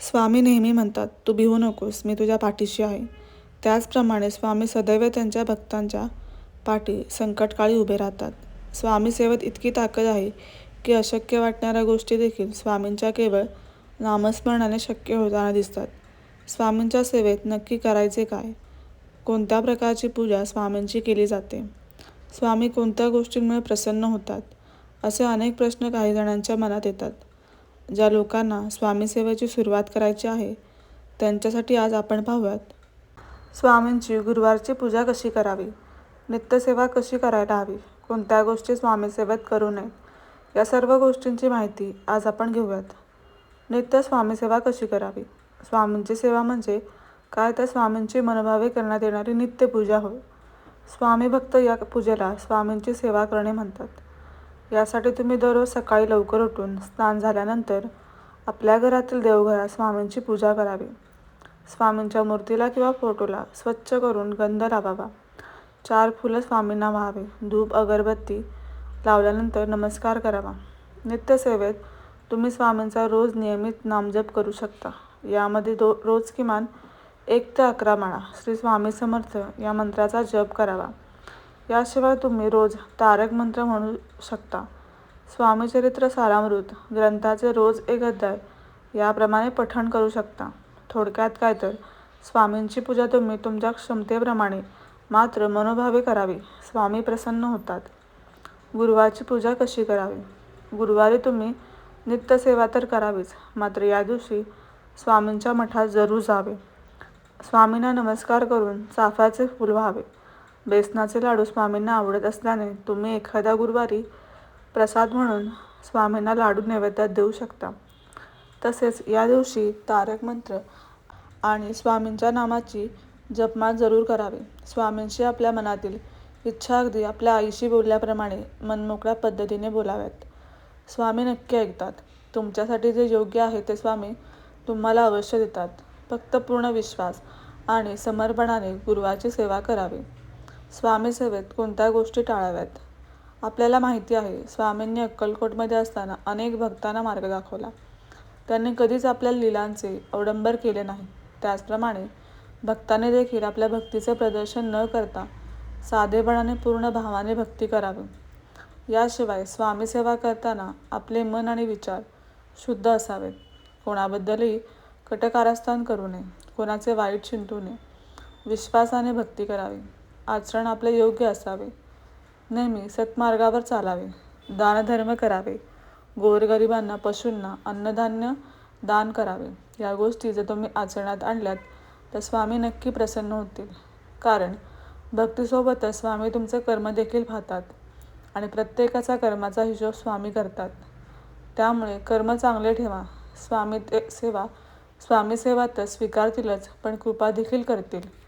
स्वामी नेहमी म्हणतात तू भिवू नकोस मी तुझ्या पाठीशी आहे. त्याचप्रमाणे स्वामी सदैव त्यांच्या भक्तांच्या पाठी संकटकाळी उभे राहतात. स्वामी सेवेत इतकी ताकद आहे की अशक्य वाटणाऱ्या गोष्टी देखील स्वामींच्या केवळ नामस्मरणाने शक्य होताना दिसतात. स्वामींच्या सेवेत नक्की करायचे काय? कोणत्या प्रकारची पूजा स्वामींची केली जाते? स्वामी कोणत्या गोष्टींमुळे प्रसन्न होतात? असे अनेक प्रश्न काही जणांच्या मनात येतात. ज्या लोकांना स्वामीसेवेची सुरुवात करायची आहे त्यांच्यासाठी आज आपण पाहूयात. स्वामींची गुरुवारची पूजा कशी करावी? नित्यसेवा कशी करायला हवी? कोणत्या गोष्टी स्वामीसेवेत करू नयेत? या सर्व गोष्टींची माहिती आज आपण घेऊयात. नित्य स्वामीसेवा कशी करावी? स्वामींची सेवा म्हणजे काय? तर स्वामींची मनोभावे करण्यात येणारी नित्य पूजा होय. स्वामी भक्त या पूजेला स्वामींची सेवा करणे म्हणतात. यासाठी तुम्ही दररोज सकाळी लवकर उठून स्नान झाल्यानंतर आपल्या घरातील देवघरात स्वामींची पूजा करावी. स्वामींच्या मूर्तीला किंवा फोटोला स्वच्छ करून गंध लावावा. चार फुलं स्वामींना व्हावे. धूप अगरबत्ती लावल्यानंतर नमस्कार करावा. नित्यसेवेत तुम्ही स्वामींचा रोज नियमित नामजप करू शकता. यामध्ये दो रोज किमान एक ते अकरा माळा श्री स्वामी समर्थ या मंत्राचा जप करावा. याशिवाय तुम्ही रोज तारक मंत्र म्हणू शकता. स्वामीचरित्र सारामृत ग्रंथाचे रोज एक अध्याय याप्रमाणे पठण करू शकता. थोडक्यात काय तर स्वामींची पूजा तुम्ही तुमच्या क्षमतेप्रमाणे मात्र मनोभावे करावी. स्वामी प्रसन्न होतात. गुरुवारची पूजा कशी करावी? गुरुवारी तुम्ही नित्यसेवा तर करावीच मात्र या दिवशी स्वामींच्या मठात जरूर जावे. स्वामींना नमस्कार करून चाफ्याचे फूल व्हावे. बेसनाचे लाडू स्वामींना आवडत असल्याने तुम्ही एखाद्या गुरुवारी प्रसाद म्हणून स्वामींना लाडू नैवेद्यात देऊ शकता. तसेच या दिवशी तारक मंत्र आणि स्वामींच्या नामाची जपमाळ जरूर करावी. स्वामींशी आपल्या मनातील इच्छा अगदी आपल्या आईशी बोलल्याप्रमाणे मनमोकळ्या पद्धतीने बोलाव्यात. स्वामी नक्की ऐकतात. तुमच्यासाठी जे योग्य आहे ते स्वामी तुम्हाला अवश्य देतात. फक्त पूर्ण विश्वास आणि समर्पणाने गुरुवाची सेवा करावी. स्वामीसेवेत कोणत्या गोष्टी टाळाव्यात? आपल्याला माहिती आहे स्वामींनी अक्कलकोटमध्ये असताना अनेक भक्तांना मार्ग दाखवला. त्यांनी कधीच आपल्या लीलांचे अवडंबर केले नाही. त्याचप्रमाणे भक्ताने देखील आपल्या भक्तीचे प्रदर्शन न करता साधेपणाने पूर्ण भावाने भक्ती करावी. याशिवाय स्वामीसेवा करताना आपले मन आणि विचार शुद्ध असावेत. कोणाबद्दलही कटकारस्थान करू नये. कोणाचे वाईट चिंतू नये. विश्वासाने भक्ती करावी. आचरण आपले योग्य असावे. नेहमी सत्मार्गावर चालावे. दानधर्म करावे. गोरगरिबांना पशूंना अन्नधान्य दान करावे. या गोष्टी जर तुम्ही आचरणात आणल्यात तर स्वामी नक्की प्रसन्न होतील. कारण भक्तीसोबतच स्वामी तुमचे कर्म देखील पाहतात आणि प्रत्येकाचा कर्माचा हिशोब स्वामी करतात. त्यामुळे कर्म चांगले ठेवा. स्वामी ते सेवा स्वामी सेवा तर स्वीकारतीलच पण कृपा देखील करतील.